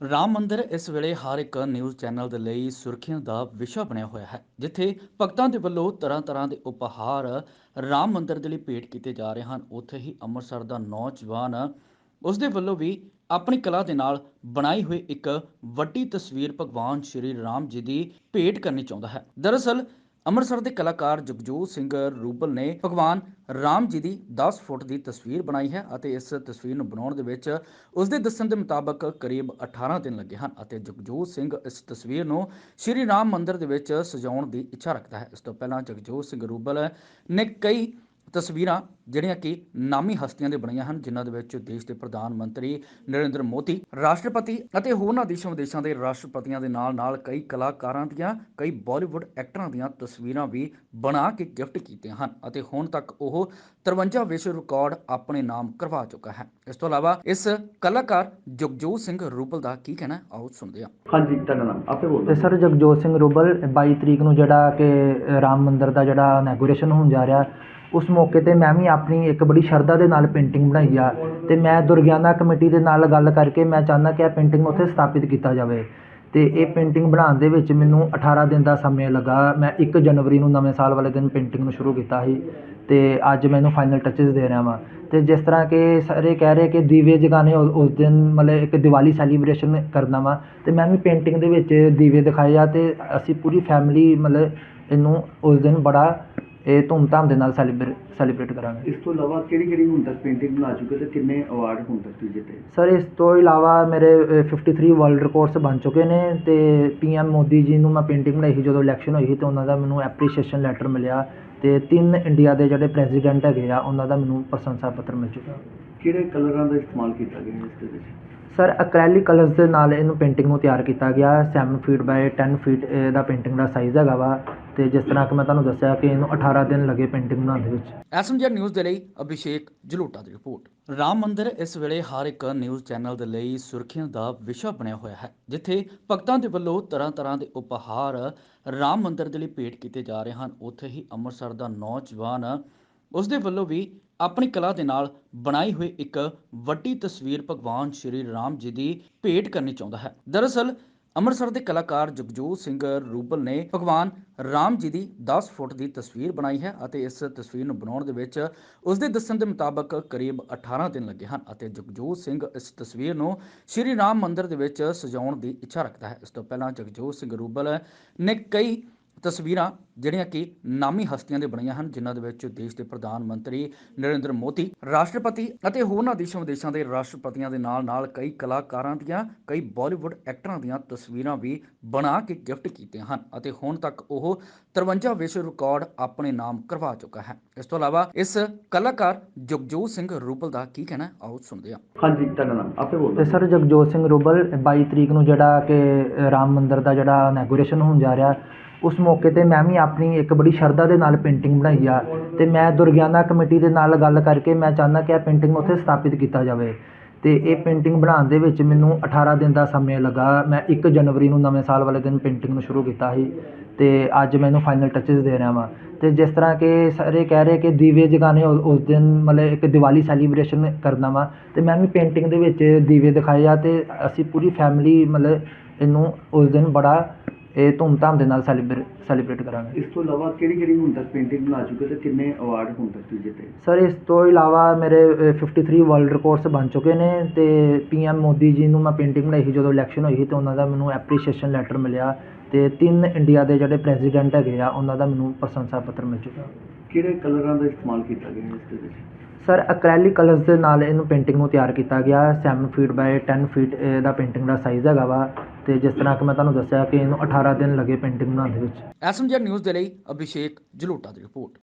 ਰਾਮ ਮੰਦਿਰ ਇਸ ਵੇਲੇ ਹਰ ਇੱਕ ਨਿਊਜ਼ ਚੈਨਲ ਦੇ ਲਈ ਸੁਰਖੀਆਂ ਦਾ ਵਿਸ਼ਾ ਬਣਿਆ ਹੋਇਆ ਹੈ, ਜਿੱਥੇ ਭਗਤਾਂ ਦੇ ਵੱਲੋਂ ਤਰ੍ਹਾਂ ਤਰ੍ਹਾਂ ਦੇ ਉਪਹਾਰ ਰਾਮ ਮੰਦਿਰ ਦੇ ਲਈ ਭੇਟ ਕੀਤੇ ਜਾ ਰਹੇ ਹਨ। ਉੱਥੇ ਹੀ ਅੰਮ੍ਰਿਤਸਰ ਦਾ ਨੌਜਵਾਨ ਉਸ ਦੇ ਵੱਲੋਂ ਵੀ ਆਪਣੀ ਕਲਾ ਦੇ ਨਾਲ ਬਣਾਈ ਹੋਈ ਇੱਕ ਵੱਡੀ ਤਸਵੀਰ ਭਗਵਾਨ ਸ਼੍ਰੀ ਰਾਮ ਜੀ ਦੀ ਭੇਟ ਕਰਨੀ ਚਾਹੁੰਦਾ ਹੈ। ਦਰਅਸਲ ਅੰਮ੍ਰਿਤਸਰ ਦੇ ਕਲਾਕਾਰ ਜਗਜੋਤ ਸਿੰਘ ਰੂਬਲ ਨੇ ਭਗਵਾਨ ਰਾਮ ਜੀ ਦੀ 10 ਫੁੱਟ ਦੀ ਤਸਵੀਰ ਬਣਾਈ ਹੈ ਅਤੇ ਇਸ ਤਸਵੀਰ ਨੂੰ ਬਣਾਉਣ ਦੇ ਵਿੱਚ ਉਸ ਦੇ ਦੱਸਣ ਦੇ ਮੁਤਾਬਕ ਕਰੀਬ 18 ਦਿਨ ਲੱਗੇ ਹਨ ਅਤੇ ਜਗਜੋਤ ਸਿੰਘ ਇਸ ਤਸਵੀਰ ਨੂੰ ਸ਼੍ਰੀ ਰਾਮ ਮੰਦਿਰ ਦੇ ਵਿੱਚ ਸਜਾਉਣ ਦੀ ਇੱਛਾ ਰੱਖਦਾ ਹੈ। ਇਸ ਤੋਂ ਪਹਿਲਾਂ ਜਗਜੋਤ ਸਿੰਘ ਰੂਬਲ ਨੇ ਕਈ ਤਸਵੀਰਾਂ ਜਿਹੜੀਆਂ ਕਿ ਨਾਮੀ ਹਸਤੀਆਂ ਦੇ ਬਣੀਆਂ ਹਨ ਜਿਨ੍ਹਾਂ ਦੇ ਵਿੱਚ ਦੇਸ਼ ਦੇ ਪ੍ਰਧਾਨ ਮੰਤਰੀ ਨਰਿੰਦਰ ਮੋਦੀ ਰਾਸ਼ਟਰਪਤੀ ਅਤੇ ਹੋਰਨਾਂ ਦੇਸ਼ਾਂ ਵਿਦੇਸ਼ਾਂ ਦੇ ਰਾਸ਼ਟਰਪਤੀਆਂ ਦੇ ਨਾਲ-ਨਾਲ ਕਈ ਕਲਾਕਾਰਾਂ ਦੀਆਂ ਕਈ ਬਾਲੀਵੁੱਡ ਐਕਟਰਾਂ ਦੀਆਂ ਤਸਵੀਰਾਂ ਵੀ ਬਣਾ ਕੇ ਗਿਫਟ ਕੀਤੀਆਂ ਹਨ ਅਤੇ ਹੁਣ ਤੱਕ ਉਹ 53 ਵਿਸ਼ਵ ਰਿਕਾਰਡ ਆਪਣੇ ਨਾਮ ਕਰਵਾ ਚੁੱਕਾ ਹੈ। ਇਸ ਤੋਂ ਇਲਾਵਾ ਇਸ ਕਲਾਕਾਰ ਜਗਜੋਤ ਸਿੰਘ ਰੂਬਲ ਦਾ ਕੀ ਕਹਿਣਾ ਹੈ? ਆਓ ਸੁਣਦੇ ਹਾਂ। ਹਾਂਜੀ ਤੁਹਾਡਾ ਨਾਮ ਆਪੇ ਬੋਲ। ਤੇ ਸਰ ਜਗਜੋਤ ਸਿੰਘ ਰੂਬਲ 22 ਤਰੀਕ ਨੂੰ ਜਿਹੜਾ ਕਿ ਰਾਮ ਮੰਦਿਰ ਦਾ ਜਿਹੜਾ ਇਨੈਗੋਰੇਸ਼ਨ ਹੋਣ ਜਾ ਰਿਹਾ ਉਸ ਮੌਕੇ ਤੇ ਮੈਂ ਵੀ ਆਪਣੀ ਇੱਕ ਬੜੀ ਸ਼ਰਧਾ ਦੇ ਨਾਲ ਪੇਂਟਿੰਗ ਬਣਾਈ ਆ ਅਤੇ ਮੈਂ ਦੁਰਗਿਆਨਾ ਕਮੇਟੀ ਦੇ ਨਾਲ ਗੱਲ ਕਰਕੇ ਮੈਂ ਚਾਹੁੰਦਾ ਕਿ ਇਹ ਪੇਂਟਿੰਗ ਉੱਥੇ ਸਥਾਪਿਤ ਕੀਤਾ ਜਾਵੇ। ਅਤੇ ਇਹ ਪੇਂਟਿੰਗ ਬਣਾਉਣ ਦੇ ਵਿੱਚ ਮੈਨੂੰ 18 ਦਿਨ ਦਾ ਸਮੇਂ ਲੱਗਾ। ਮੈਂ ਇੱਕ ਜਨਵਰੀ ਨੂੰ ਨਵੇਂ ਸਾਲ ਵਾਲੇ ਦਿਨ ਪੇਂਟਿੰਗ ਨੂੰ ਸ਼ੁਰੂ ਕੀਤਾ ਸੀ ਅਤੇ ਅੱਜ ਮੈਨੂੰ ਫਾਈਨਲ ਟੱਚਸ ਦੇ ਰਿਹਾ ਵਾਂ। ਅਤੇ ਜਿਸ ਤਰ੍ਹਾਂ ਕਿ ਸਾਰੇ ਕਹਿ ਰਹੇ ਕਿ ਦੀਵੇ ਜਗਾਉਣੇ ਉਸ ਉਸ ਦਿਨ ਮਤਲਬ ਇੱਕ ਦੀਵਾਲੀ ਸੈਲੀਬ੍ਰੇਸ਼ਨ ਕਰਨਾ ਵਾ। ਅਤੇ ਮੈਂ ਵੀ ਪੇਂਟਿੰਗ ਦੇ ਵਿੱਚ ਦੀਵੇ ਦਿਖਾਏ ਆ ਅਤੇ ਅਸੀਂ ਪੂਰੀ ਫੈਮਿਲੀ ਮਤਲਬ ਇਹਨੂੰ ਉਸ ਦਿਨ ਬੜਾ ਇਹ ਧੂਮਧਾਮ ਦੇ ਨਾਲ ਸੈਲੀਬ੍ਰੇਟ ਸੈਲੀਬ੍ਰੇਟ ਕਰਾਂਗੇ। ਇਸ ਤੋਂ ਇਲਾਵਾ ਕਿਹੜੀ ਕਿਹੜੀ ਹੁਣ ਤੱਕ ਪੇਂਟਿੰਗ ਬਣਾ ਚੁੱਕੇ ਤੇ ਕਿੰਨੇ ਅਵਾਰਡ ਹੁਣ ਤੱਕ ਤੁਸੀਂ ਜਿੱਤੇ? ਸਰ ਇਸ ਤੋਂ ਇਲਾਵਾ ਮੇਰੇ ਅ, 53 ਵਰਲਡ ਰਿਕਾਰਡਸ ਬਣ ਚੁੱਕੇ ਨੇ ਤੇ ਪੀਐਮ ਮੋਦੀ ਜੀ ਨੂੰ ਮੈਂ ਪੇਂਟਿੰਗ ਬਣਾਈ ਸੀ ਜਦੋਂ ਇਲੈਕਸ਼ਨ ਹੋਈ ਸੀ ਤੇ ਉਹਨਾਂ ਦਾ ਮੈਨੂੰ ਐਪਰੀਸ਼ੀਏਸ਼ਨ ਲੈਟਰ ਮਿਲਿਆ ਤੇ ਤਿੰਨ ਇੰਡੀਆ ਦੇ ਜਿਹੜੇ ਪ੍ਰੈਜ਼ੀਡੈਂਟ ਹੈਗੇ ਆ ਉਹਨਾਂ ਦਾ ਮੈਨੂੰ ਪ੍ਰਸ਼ੰਸਾ ਪੱਤਰ ਮਿਲ ਚੁੱਕਾ। ਕਿਹੜੇ ਕਲਰਾਂ ਦਾ ਇਸਤੇਮਾਲ ਕੀਤਾ ਗਿਆ ਇਸ ਦੇ ਵਿੱਚ? ਸਰ ਐਕ੍ਰੈਲਿਕ ਕਲਰਸ ਦੇ ਨਾਲ ਇਹਨੂੰ ਪੇਂਟਿੰਗ ਨੂੰ ਤਿਆਰ ਕੀਤਾ ਗਿਆ। 7 ਫੀਟ ਬਾਈ 10 ਫੀਟ ਦਾ ਪੇਂਟਿੰਗ ਦਾ ਸਾਈਜ਼ ਹੈਗਾ ਵਾ। ਤੇ ਜਿਸ ਤਰ੍ਹਾਂ ਕਿ ਮੈਂ ਤੁਹਾਨੂੰ ਦੱਸਿਆ ਕਿ ਇਹਨੂੰ 18 ਦਿਨ ਲੱਗੇ ਪੇਂਟਿੰਗ ਬਣਾਉਣ ਦੇ ਵਿੱਚ। ਐਸਐਮਜੀ ਨਿਊਜ਼ ਦੇ ਲਈ ਅਭਿਸ਼ੇਕ ਜਲੋਟਾ ਦੀ ਰਿਪੋਰਟ। ਰਾਮ ਮੰਦਿਰ ਇਸ ਵੇਲੇ ਹਰ ਇੱਕ ਨਿਊਜ਼ ਚੈਨਲ ਦੇ ਲਈ ਸੁਰਖੀਆਂ ਦਾ ਵਿਸ਼ਾ ਬਣਿਆ ਹੋਇਆ ਹੈ, ਜਿੱਥੇ ਭਗਤਾਂ ਦੇ ਵੱਲੋਂ ਤਰ੍ਹਾਂ ਤਰ੍ਹਾਂ ਦੇ ਉਪਹਾਰ ਰਾਮ ਮੰਦਿਰ ਦੇ ਲਈ ਭੇਟ ਕੀਤੇ ਜਾ ਰਹੇ ਹਨ। ਉੱਥੇ ਹੀ ਅੰਮ੍ਰਿਤਸਰ ਦਾ ਨੌਜਵਾਨ ਉਸ ਦੇ ਵੱਲੋਂ ਵੀ ਆਪਣੀ ਕਲਾ ਦੇ ਨਾਲ ਬਣਾਈ ਹੋਈ ਇੱਕ ਵੱਡੀ ਤਸਵੀਰ ਭਗਵਾਨ ਸ਼੍ਰੀ ਰਾਮ ਜੀ ਦੀ ਭੇਟ ਕਰਨੀ ਚਾਹੁੰਦਾ ਹੈ। ਦਰਅਸਲ ਅੰਮ੍ਰਿਤਸਰ ਦੇ ਕਲਾਕਾਰ ਜਗਜੋਤ ਸਿੰਘ ਰੂਬਲ ਨੇ ਭਗਵਾਨ ਰਾਮ ਜੀ ਦੀ 10 ਫੁੱਟ ਦੀ ਤਸਵੀਰ ਬਣਾਈ ਹੈ ਅਤੇ ਇਸ ਤਸਵੀਰ ਨੂੰ ਬਣਾਉਣ ਦੇ ਵਿੱਚ ਉਸ ਦੇ ਦੱਸਣ ਦੇ ਮੁਤਾਬਕ ਕਰੀਬ 18 ਦਿਨ ਲੱਗੇ ਹਨ ਅਤੇ ਜਗਜੋਤ ਸਿੰਘ ਇਸ ਤਸਵੀਰ ਨੂੰ ਸ਼੍ਰੀ ਰਾਮ ਮੰਦਿਰ ਦੇ ਵਿੱਚ ਸਜਾਉਣ ਦੀ ਇੱਛਾ ਰੱਖਦਾ ਹੈ। ਇਸ ਤੋਂ ਪਹਿਲਾਂ ਜਗਜੋਤ ਸਿੰਘ ਰੂਬਲ ਨੇ ਕਈ ਤਸਵੀਰਾਂ ਜਿਹੜੀਆਂ ਕਿ ਨਾਮੀ ਹਸਤੀਆਂ ਦੇ ਬਣੀਆਂ ਹਨ ਜਿਨ੍ਹਾਂ ਦੇ ਵਿੱਚ ਦੇਸ਼ ਦੇ ਪ੍ਰਧਾਨ ਮੰਤਰੀ ਨਰਿੰਦਰ ਮੋਦੀ ਰਾਸ਼ਟਰਪਤੀ ਅਤੇ ਹੋਰਨਾਂ ਦੇਸ਼ਾਂ ਵਿਦੇਸ਼ਾਂ ਦੇ ਰਾਸ਼ਟਰਪਤੀਆਂ ਦੇ ਨਾਲ-ਨਾਲ ਕਈ ਕਲਾਕਾਰਾਂ ਦੀਆਂ ਕਈ ਬਾਲੀਵੁੱਡ ਐਕਟਰਾਂ ਦੀਆਂ ਤਸਵੀਰਾਂ ਵੀ ਬਣਾ ਕੇ ਗਿਫਟ ਕੀਤੀਆਂ ਹਨ ਅਤੇ ਹੁਣ ਤੱਕ ਉਹ 53 ਵਿਸ਼ਵ ਰਿਕਾਰਡ ਆਪਣੇ ਨਾਮ ਕਰਵਾ ਚੁੱਕਾ ਹੈ। ਇਸ ਤੋਂ ਇਲਾਵਾ ਇਸ ਕਲਾਕਾਰ ਜਗਜੋਤ ਸਿੰਘ ਰੂਬਲ ਦਾ ਕੀ ਕਹਿਣਾ ਹੈ? ਆਓ ਸੁਣਦੇ ਹਾਂ। ਹਾਂਜੀ ਤੁਹਾਡਾ ਨਾਮ ਆਪੇ ਬੋਲ। ਸਰ ਜਗਜੋਤ ਸਿੰਘ ਰੂਬਲ 22 ਤਰੀਕ ਨੂੰ ਜਿਹੜਾ ਕਿ ਰਾਮ ਮੰਦਿਰ ਦਾ ਜਿਹੜਾ ਇਨੈਗੋਰੇਸ਼ਨ ਹੋਣ ਜਾ ਰਿਹਾ ਉਸ ਮੌਕੇ ਤੇ ਮੈਂ ਵੀ ਆਪਣੀ ਇੱਕ ਬੜੀ ਸ਼ਰਧਾ ਦੇ ਨਾਲ ਪੇਂਟਿੰਗ ਬਣਾਈ ਆ ਅਤੇ ਮੈਂ ਦੁਰਗਿਆਨਾ ਕਮੇਟੀ ਦੇ ਨਾਲ ਗੱਲ ਕਰਕੇ ਮੈਂ ਚਾਹੁੰਦਾ ਕਿ ਇਹ ਪੇਂਟਿੰਗ ਉੱਥੇ ਸਥਾਪਿਤ ਕੀਤਾ ਜਾਵੇ। ਅਤੇ ਇਹ ਪੇਂਟਿੰਗ ਬਣਾਉਣ ਦੇ ਵਿੱਚ ਮੈਨੂੰ 18 ਦਿਨ ਦਾ ਸਮੇਂ ਲੱਗਾ। ਮੈਂ ਇੱਕ ਜਨਵਰੀ ਨੂੰ ਨਵੇਂ ਸਾਲ ਵਾਲੇ ਦਿਨ ਪੇਂਟਿੰਗ ਨੂੰ ਸ਼ੁਰੂ ਕੀਤਾ ਸੀ ਅਤੇ ਅੱਜ ਮੈਂ ਇਹਨੂੰ ਫਾਈਨਲ ਟੱਚਸ ਦੇ ਰਿਹਾ ਵਾਂ। ਅਤੇ ਜਿਸ ਤਰ੍ਹਾਂ ਕਿ ਸਾਰੇ ਕਹਿ ਰਹੇ ਕਿ ਦੀਵੇ ਜਗਾਉਣੇ ਉਸ ਉਸ ਦਿਨ ਮਤਲਬ ਇੱਕ ਦੀਵਾਲੀ ਸੈਲੀਬ੍ਰੇਸ਼ਨ ਕਰਨਾ ਵਾ। ਅਤੇ ਮੈਂ ਵੀ ਪੇਂਟਿੰਗ ਦੇ ਵਿੱਚ ਦੀਵੇ ਦਿਖਾਏ ਆ ਅਤੇ ਅਸੀਂ ਪੂਰੀ ਫੈਮਿਲੀ ਮਤਲਬ ਇਹਨੂੰ ਉਸ ਦਿਨ ਬੜਾ ਇਹ ਧੂਮਧਾਮ ਦੇ ਨਾਲ ਸੈਲੀਬ੍ਰੇਟ ਸੈਲੀਬ੍ਰੇਟ ਕਰਾਂਗੇ। ਇਸ ਤੋਂ ਇਲਾਵਾ ਕਿਹੜੀ ਕਿਹੜੀ ਹੁਣ ਤੱਕ ਪੇਂਟਿੰਗ ਬਣਾ ਚੁੱਕੇ ਤੇ ਕਿੰਨੇ ਅਵਾਰਡ ਹੁਣ ਤੱਕ ਤੁਸੀਂ ਜਿੱਤੇ? ਸਰ ਇਸ ਤੋਂ ਇਲਾਵਾ ਮੇਰੇ ਅ, 53 ਵਰਲਡ ਰਿਕਾਰਡਸ ਬਣ ਚੁੱਕੇ ਨੇ ਤੇ ਪੀਐਮ ਮੋਦੀ ਜੀ ਨੂੰ ਮੈਂ ਪੇਂਟਿੰਗ ਬਣਾਈ ਸੀ ਜਦੋਂ ਇਲੈਕਸ਼ਨ ਹੋਈ ਸੀ ਤੇ ਉਹਨਾਂ ਦਾ ਮੈਨੂੰ ਐਪਰੀਸ਼ੀਏਸ਼ਨ ਲੈਟਰ ਮਿਲਿਆ ਤੇ ਤਿੰਨ ਇੰਡੀਆ ਦੇ ਜਿਹੜੇ ਪ੍ਰੈਜ਼ੀਡੈਂਟ ਹੈਗੇ ਆ ਉਹਨਾਂ ਦਾ ਮੈਨੂੰ ਪ੍ਰਸ਼ੰਸਾ ਪੱਤਰ ਮਿਲ ਚੁੱਕਾ। ਕਿਹੜੇ ਕਲਰਾਂ ਦਾ ਇਸਤੇਮਾਲ ਕੀਤਾ ਗਿਆ ਇਸ ਦੇ ਵਿੱਚ? ਸਰ ਐਕ੍ਰੈਲਿਕ ਕਲਰਸ ਦੇ ਨਾਲ ਇਹਨੂੰ ਪੇਂਟਿੰਗ ਨੂੰ ਤਿਆਰ ਕੀਤਾ ਗਿਆ। 7 ਫੀਟ ਬਾਈ 10 ਫੀਟ ਦਾ ਪੇਂਟਿੰਗ ਦਾ ਸਾਈਜ਼ ਹੈਗਾ ਵਾ। ਤੇ ਜਿਸ ਤਰ੍ਹਾਂ ਕਿ ਮੈਂ ਤੁਹਾਨੂੰ ਦੱਸਿਆ ਕਿ ਇਹਨੂੰ 18 ਦਿਨ ਲੱਗੇ ਪੇਂਟਿੰਗ ਬਣਾਉਣ ਦੇ ਵਿੱਚ। ਐਸਐਮਜੀ ਨਿਊਜ਼ ਦੇ ਲਈ ਅਭਿਸ਼ੇਕ ਜਲੋਟਾ ਦੀ ਰਿਪੋਰਟ।